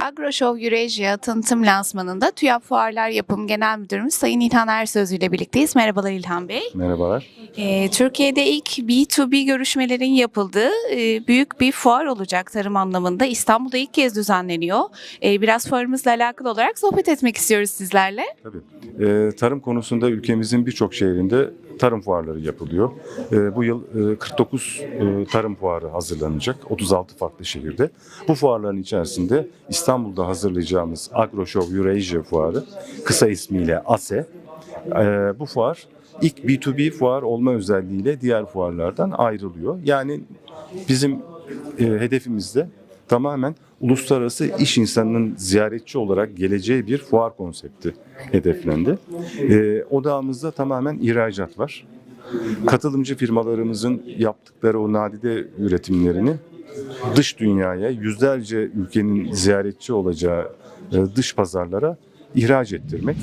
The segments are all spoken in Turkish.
AgroShow Eurasia tanıtım lansmanında TÜYAP Fuarlar Yapım Genel Müdürümüz Sayın İlhan Ersöz ile birlikteyiz. Merhabalar İlhan Bey. Merhabalar. Ee, Türkiye'de ilk B2B görüşmelerin yapıldığı e, büyük bir fuar olacak tarım anlamında. İstanbul'da ilk kez düzenleniyor. Ee, biraz fuarımızla alakalı olarak sohbet etmek istiyoruz sizlerle. Tabii. Ee, tarım konusunda ülkemizin birçok şehrinde tarım fuarları yapılıyor. Ee, bu yıl e, 49 e, tarım fuarı hazırlanacak 36 farklı şehirde. Bu fuarların içerisinde İstanbul'da hazırlayacağımız AgroShow Eurasia Fuarı, kısa ismiyle ASE. Ee, bu fuar ilk B2B fuar olma özelliğiyle diğer fuarlardan ayrılıyor. Yani bizim e, hedefimizde tamamen uluslararası iş insanının ziyaretçi olarak geleceği bir fuar konsepti hedeflendi. E, odağımızda tamamen ihracat var. Katılımcı firmalarımızın yaptıkları o nadide üretimlerini dış dünyaya yüzlerce ülkenin ziyaretçi olacağı e, dış pazarlara ihraç ettirmek.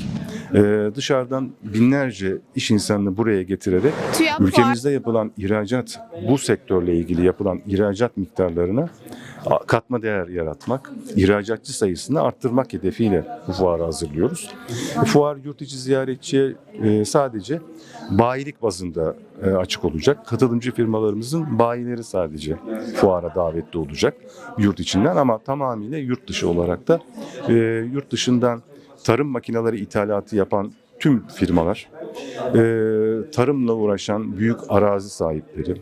E, dışarıdan binlerce iş insanını buraya getirerek Ülkemizde yapılan ihracat, bu sektörle ilgili yapılan ihracat miktarlarına katma değer yaratmak, ihracatçı sayısını arttırmak hedefiyle bu fuarı hazırlıyoruz. Fuar yurt içi ziyaretçiye e, sadece bayilik bazında e, açık olacak. Katılımcı firmalarımızın bayileri sadece fuara davetli olacak yurt içinden ama tamamıyla yurt dışı olarak da e, yurt dışından tarım makineleri ithalatı yapan tüm firmalar, e, tarımla uğraşan büyük arazi sahipleri,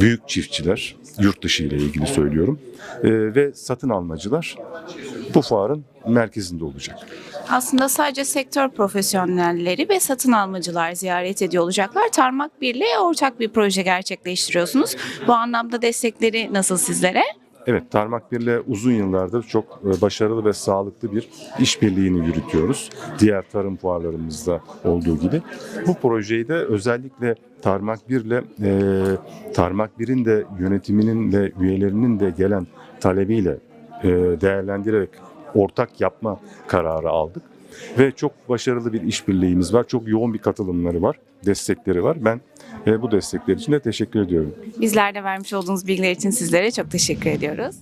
büyük çiftçiler, yurt dışı ile ilgili söylüyorum e, ve satın almacılar bu fuarın merkezinde olacak. aslında sadece sektör profesyonelleri ve satın almacılar ziyaret ediyor olacaklar. Tarmak Birliği ortak bir proje gerçekleştiriyorsunuz. Bu anlamda destekleri nasıl sizlere? Evet, Tarmak Bir'le uzun yıllardır çok e, başarılı ve sağlıklı bir işbirliğini yürütüyoruz. Diğer tarım fuarlarımızda olduğu gibi. Bu projeyi de özellikle Tarmak Bir'le e, Tarmak Bir'in de yönetiminin ve üyelerinin de gelen talebiyle e, değerlendirerek ortak yapma kararı aldık. Ve çok başarılı bir işbirliğimiz var. Çok yoğun bir katılımları var, destekleri var. Ben e, bu destekler için de teşekkür ediyorum. Bizler de vermiş olduğunuz bilgiler için sizlere çok teşekkür ediyoruz.